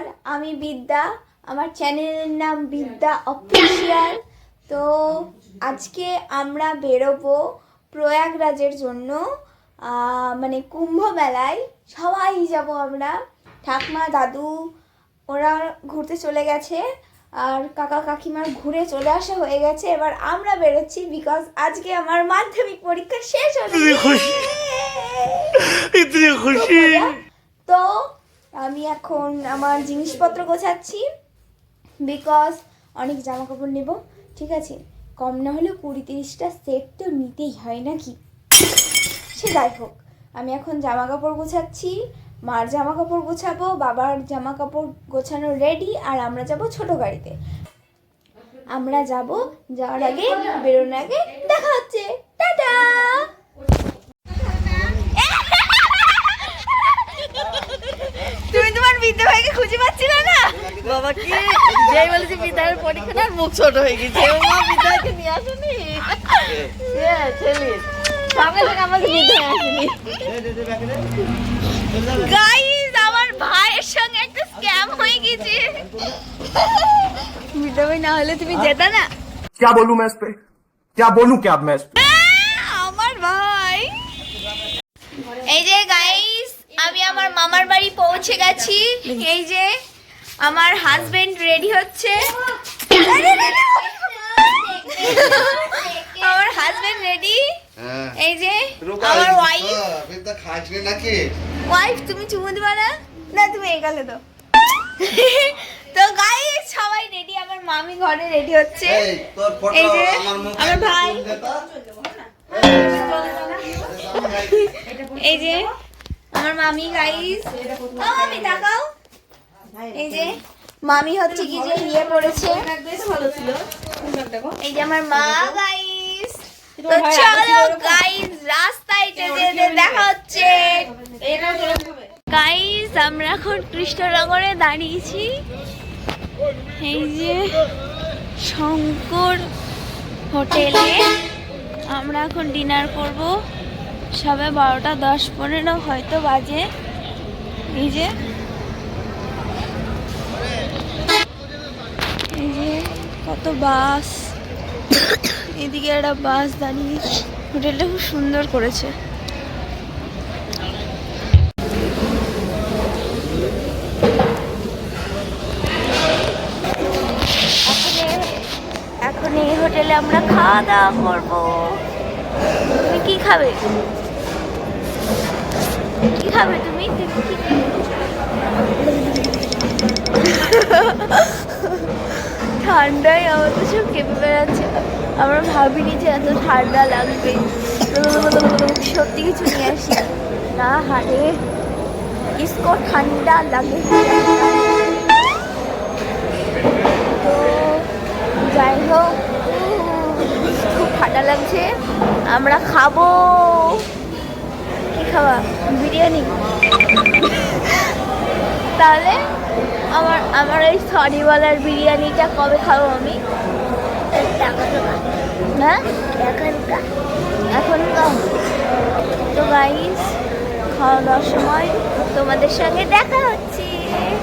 নমস্কার আমি বিদ্যা আমার চ্যানেলের নাম বিদ্যা অফিসিয়াল। তো আজকে আমরা বেরোবো প্রয়াগরাজের জন্য মানে কুম্ভ মেলায় সবাই যাব আমরা। ঠাকমা দাদু ওরা ঘুরতে চলে গেছে আর কাকা কাকিমার ঘুরে চলে আসা হয়ে গেছে। এবার আমরা বেরোচ্ছি বিকজ আজকে আমার মাধ্যমিক পরীক্ষা শেষ হচ্ছে তো আমি এখন আমার জিনিসপত্র গোছাচ্ছি বিকজ অনেক জামা কাপড় নেব, ঠিক আছে? কম না হলেও কুড়ি তিরিশটা সেট তো নিতেই হয় নাকি? সে যাই হোক, আমি এখন জামা কাপড় গোছাচ্ছি, মার জামা কাপড় গোছাবো, বাবার জামা কাপড় গোছানো রেডি আর আমরা যাব ছোট গাড়িতে আমরা যাব যাওয়ার আগে, বেরোনোর আগে দেখা হচ্ছে। টাটা! তোমার বিদ্যা ভাইকে খুঁজে পাচ্ছিলে না বাবা কি যেই বলেছি বিদ্যার পরীক্ষার মুখ ছোট হয়ে গেছে ও মা বিদ্যাকে নিয়ে আসেনি সে ছেলে সঙ্গে সঙ্গে আমাকে বিদ্যা আসেনি গাইস আমার ভাইয়ের সঙ্গে একটা স্ক্যাম হয়ে গেছে বিদ্যা ভাই না হলে তুমি যেতা না क्या बोलूं मैं इस पे क्या बोलूं क्या अब मैं इस पे আমার ভাই এই যে গাইস আমি আমার মামার বাড়ি পৌঁছে গেছি। এই যে আমার হাজবেন্ড রেডি হচ্ছে। আমার হাজবেন্ড রেডি এই যে আমার ওয়াইফ নাকি? ওয়াইফ তুমি চুমু দিবা না? না তুমি এগালে তো তো গাইস সবাই রেডি আমার মামি ঘরে রেডি হচ্ছে। এই তোর ফটো যে আমার মুখে আমার ভাই। এই যে আমার মামি গাইস মামি, তাকাও। এই যে, মামি হচ্ছে কি যে ইয়ে পড়েছে। এই যে আমার মা গাইস তো চলো গাইস রাস্তায় যেতে যেতে দেখা হচ্ছে। গাইস আমরা এখন কৃষ্ণনগরে দাঁড়িয়েছি। এই যে শঙ্কর হোটেলে আমরা এখন ডিনার করব। সবে বারোটা দশ পনেরো হয়তো বাজে। এই যে। এই যে, কত বাস। এদিকে একটা বাস দাঁড়িয়ে। হোটেলটা খুব সুন্দর করেছে। এখন এই- হোটেলে আমরা খাওয়া দাওয়া করব। তুমি কি খাবে? কি খাবে তুমি ঠান্ডায় তো সব কেঁপে বেড়াচ্ছে আমরা ভাবিনি যে এত ঠান্ডা লাগবে সত্যি কিছু নিয়ে আসি না হারে ইসকো ঠান্ডা লাগে তো যাই হোক খুব ঠান্ডা লাগছে আমরা খাব খাবা বিরিয়ানি। তাহলে আমার আমার ওই সরিওয়ালার বিরিয়ানিটা কবে খাব আমি? হ্যাঁ? তো। গাইস খাওয়া দাওয়ার সময় তোমাদের সঙ্গে দেখা হচ্ছে।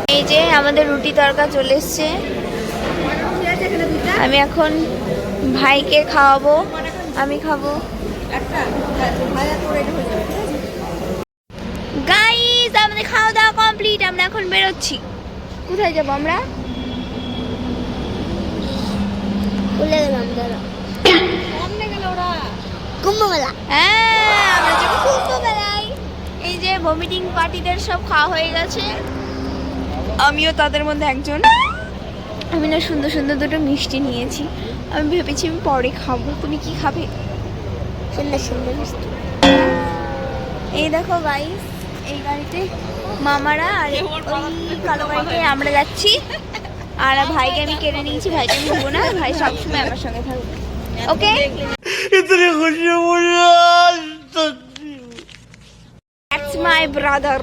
এই যে আমাদের রুটি তরকা চলে এসছে। আমি এখন ভাইকে খাওয়াবো। আমি খাব। গাইস আমাদের খাওয়া দাওয়া কমপ্লিট আমরা এখন বেরোচ্ছি। কোথায় যাব আমরা? ভুলে গেলাম দাদা কুম্ভমেলা। হ্যাঁ। আমরা যাব কুম্ভমেলায়। এই যে ভমিটিং পার্টিদের সব খাওয়া হয়ে গেছে। আমিও তাদের মধ্যে একজন। আমি না সুন্দর সুন্দর দুটো মিষ্টি নিয়েছি। আমি ভেবেছি আমি পরে খাব। তুমি কি খাবে? সুন্দর সুন্দর মিষ্টি। এই দেখো গাইস এই গাড়িতে মামারা আর ওই কালো গাড়িতে আমরা যাচ্ছি। আর ভাইকে আমি কেড়ে নিয়েছি ভাইকে আমি নেব না ভাই সবসময় আমার সঙ্গে থাকবে। ওকে? মাই ব্রাদার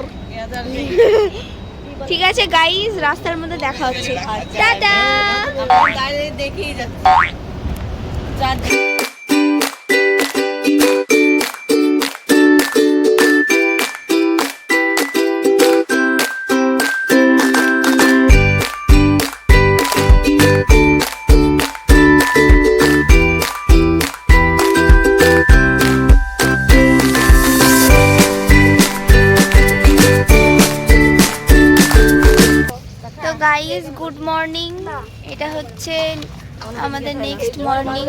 ঠিক আছে গাইজ রাস্তার মধ্যে দেখা হচ্ছে। আচ্ছা, টাটা! দেখেই যাচ্ছে। তো গাইস গুড মর্নিং এটা হচ্ছে আমাদের নেক্সট মর্নিং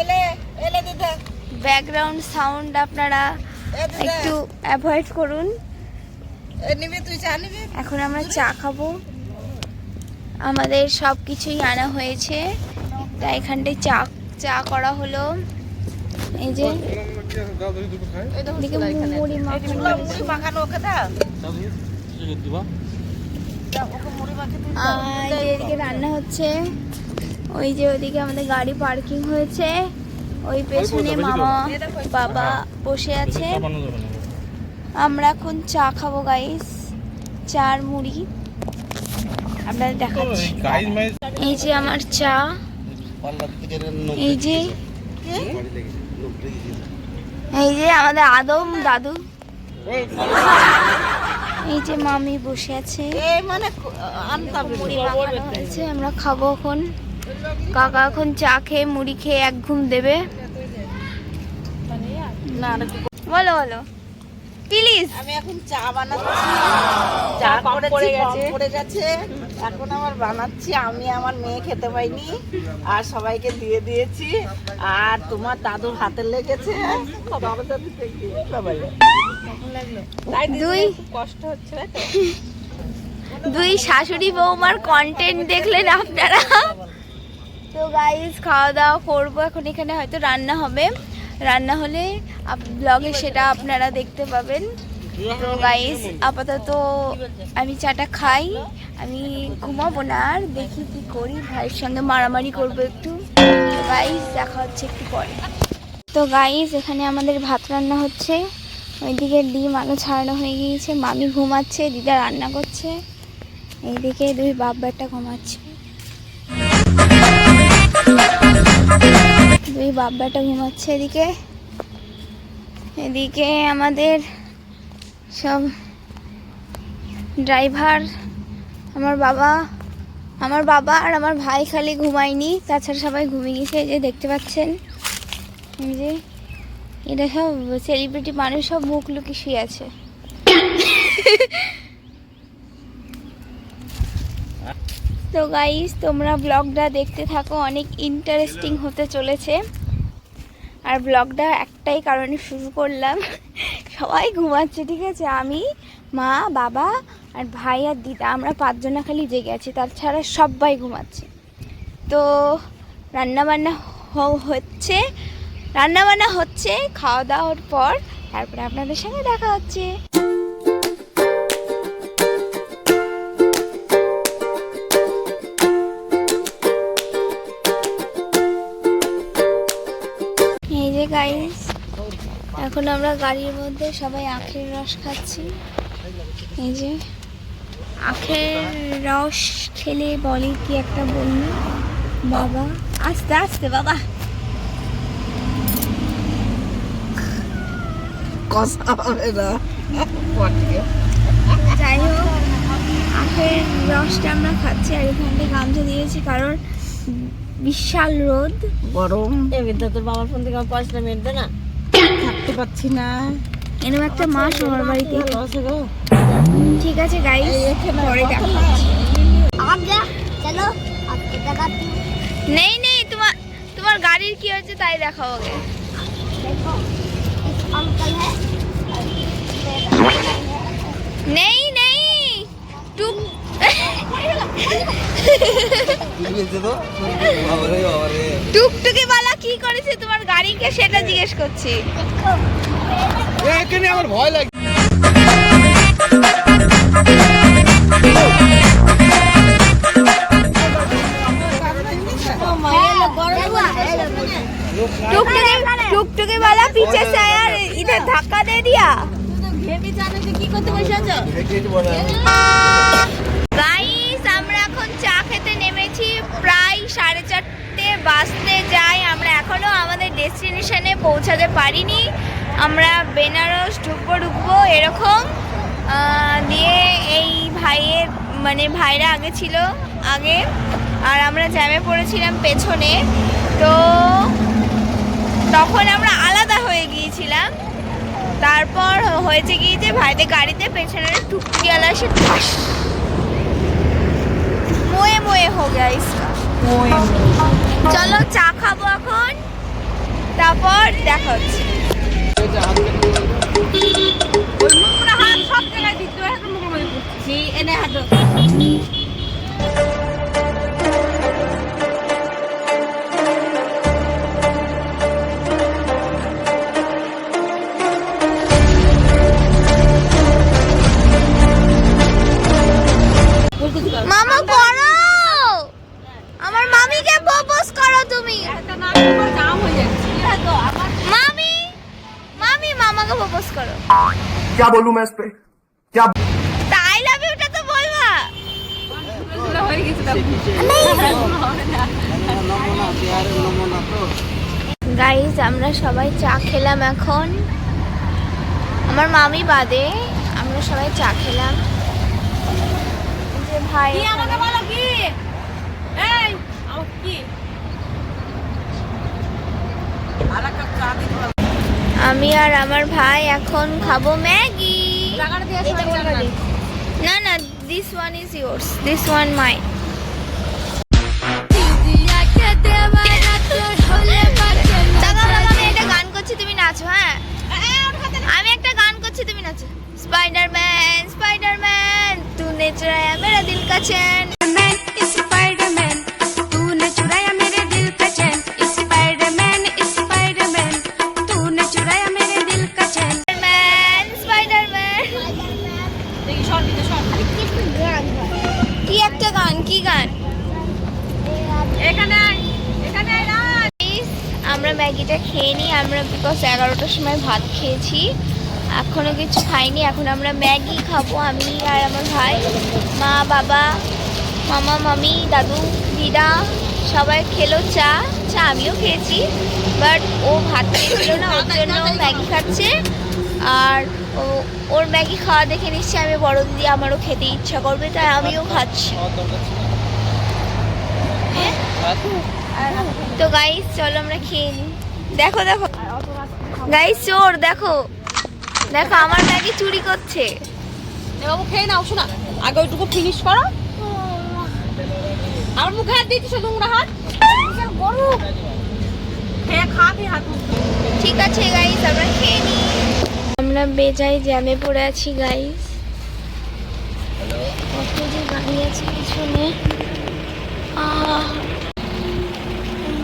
এলে এলে দিদা। ব্যাকগ্রাউন্ড সাউন্ড আপনারা একটু অ্যাভয়েড করুন। এখন আমরা চা খাব। আমাদের সব কিছুই আনা হয়েছে। তাই এখানটায় চা চা করা হলো। এই যে মুড়ি মাখানো মুড়ি মাখানো ওকে দাও আর এদিকে রান্না হচ্ছে। ওই যে ওইদিকে আমাদের গাড়ি পার্কিং হয়েছে। ওই পেছনে মামা বাবা বসে আছে। আমরা এখন চা খাব গাইস চার মুড়ি। আপনাদের দেখাচ্ছি। এই যে আমার চা। এই যে এই যে আমাদের আদম দাদু। এই যে মামি বসে আছে। মানে আমরা খাব এখন। কাকা এখন চা খেয়ে মুড়ি খেয়ে এক ঘুম দেবে। না না বলো বলো। প্লিজ। আমি এখন চা বানাচ্ছি। চা কম পড়ে গেছে। এখন আমার বানাচ্ছি। আমি আমার মেয়ে খেতে পাইনি আর সবাইকে দিয়ে দিয়েছি। আর তোমার দাদুর হাতে লেগেছে। বাবা দাদু সবাই। তাই দুই কষ্ট হচ্ছে দুই শাশুড়ি বৌমার কন্টেন্ট দেখলেন আপনারা। তো গাইজ খাওয়া দাওয়া করব। এখন এখানে হয়তো রান্না হবে। রান্না হলে ব্লগে সেটা আপনারা দেখতে পাবেন। তো গাইজ আপাতত আমি চাটা খাই, আমি ঘুমাবো না, আর দেখি কি করি, ভাইয়ের সঙ্গে মারামারি করব একটু। গাইজ দেখা হচ্ছে একটু পরে। তো গাইজ এখানে আমাদের ভাত রান্না হচ্ছে। ওইদিকে ডিম, আলু ছাড়ানো হয়ে গিয়েছে। মামি ঘুমাচ্ছে, দিদা রান্না করছে। এইদিকে দুই বাপ বেটা ঘুমাচ্ছে। দুই বাপ বেটা ঘুমাচ্ছে এদিকে। এদিকে আমাদের সব ড্রাইভার, আমার বাবা আমার বাবা আর আমার ভাই খালি ঘুমায়নি, তাছাড়া সবাই ঘুমিয়ে গেছে, এই যে দেখতে পাচ্ছেন। যে এটা সব সেলিব্রিটি মানুষ সব মুখ লুকিয়ে শুয়ে আছে। তো গাইস তোমরা ব্লগটা দেখতে থাকো, অনেক ইন্টারেস্টিং হতে চলেছে। আর ব্লগটা একটাই কারণে শুরু করলাম। সবাই ঘুমাচ্ছে, ঠিক আছে? আমি, মা, বাবা আর ভাই আর দিদা, আমরা পাঁচজনা খালি জেগে আছি, তাছাড়া সবাই ঘুমাচ্ছে। তো রান্নাবান্না হচ্ছে রান্নাবান্না হচ্ছে খাওয়া দাওয়ার পর তারপরে আপনাদের সঙ্গে দেখা হচ্ছে। যে গাইস এখন আমরা গাড়ির মধ্যে সবাই আখের রস খাচ্ছি। এই যে আখের রস খেলে বলে কি একটা বলল বাবা আস্তে আস্তে বাবা। কষা হবে না। যাই হোক আখের রসটা আমরা খাচ্ছি আর এখানটায় গামছা দিয়েছি কারণ বিশাল রোদ। গরম। এমনিতে তোর বাবার ফোন থেকে আমার পয়সা মেটবে না। থাকতে পারছি না। এরকম একটা মাস আমার বাড়িতে। ঠিক আছে গাই পরে দেখা নেই নেই তোমার তোমার গাড়ির কি হয়েছে তাই দেখাও আগে। গেছে তো? বাবারে বাবারে। টুকটুকি বালা কি করেছে তোমার গাড়িকে সেটা জিজ্ঞেস করছি। এখানে আমার ভয় লাগে। আমরা এখন চা খেতে নেমেছি। প্রায় সাড়ে চারটে বাজতে যাই আমরা এখনও আমাদের ডেস্টিনেশনে পৌঁছাতে পারিনি। আমরা বেনারস ঢুকবো ঢুকবো এরকম। দিয়ে এই ভাইয়ের মানে ভাইরা আগে ছিল আগে। আর আমরা জ্যামে পড়েছিলাম পেছনে। তো তখন আমরা আলাদা হয়ে গিয়েছিলাম। তারপর হয়েছে কি যে, ভাইদের গাড়িতে পেছনে টুকটিওয়ালা ঠাস মোয়ে মোয়ে হো গয়া ইসকা। চলো চা খাব এখন তারপর দেখা হচ্ছে। সব জায়গায় দিতে হয় এনে হাঁটো। মামা করো আমার মামিকে প্রপোজ করো তুমি মামি মামি মামাকে প্রপোজ করো क्या बोलूं मैं इस पे क्या তা আই লাভ ইউটা তো বলবা গাইজ আমরা সবাই চা খেলাম এখন আমার মামি বাদে আমরা সবাই চা খেলাম ভাই আমাকে বলো কি? এই কি? আমি আর আমার ভাই এখন খাব ম্যাগি। না না this one is yours this one my গান করছি তুমি নাচো হ্যাঁ? আমি একটা গান করছি তুমি নাচো। স্পাইডারম্যান স্পাইডারম্যান तूने चुराया मेरा दिल का चैन मैन स्पाइडरमैन तूने चुराया मेरे दिल का चैन स्पाइडरमैन स्पाइडरमैन तूने चुराया मेरे दिल का चैन স্পাইডারম্যান স্পাইডারম্যান দেখি সর দিতে সর কি একটা গান কি গান এখানে আয়, এখানে আয় না Guys, আমরা ম্যাগিটা খেয়ে নিই আমরা বিকজ এগারোটার সময় ভাত খেয়েছি এখনও কিছু খাইনি এখন আমরা ম্যাগি খাব আমি আর আমার ভাই মা বাবা মামা মামি দাদু দিদা সবাই খেলো চা চা আমিও খেয়েছি বাট ও ভাত খেয়েছিল না ওর জন্য ও ম্যাগি খাচ্ছে আর ও ওর ম্যাগি খাওয়া দেখে নিচ্ছি আমি বড় দিদি আমারও খেতে ইচ্ছা করবে তাই আমিও খাচ্ছি। তো গাইস চলো আমরা খেয়ে নিই। দেখো দেখো। গাইস চোর দেখো। দেখো আমার ম্যাগি চুরি করছে। এ বাবু খেয়ে নাও শোনা। আগে ওইটুকু ফিনিশ করো। আমার মুখে হাত দিয়েছিস নোংরা হাত। খেয়ে খা খেয়ে হাত ঠিক আছে গাইস আমরা খেয়ে নিই। আমরা বেজাই জ্যামে পড়ে আছি গাইস কত যে গাড়ি আছে পিছনে। আহ।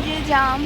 যে জাম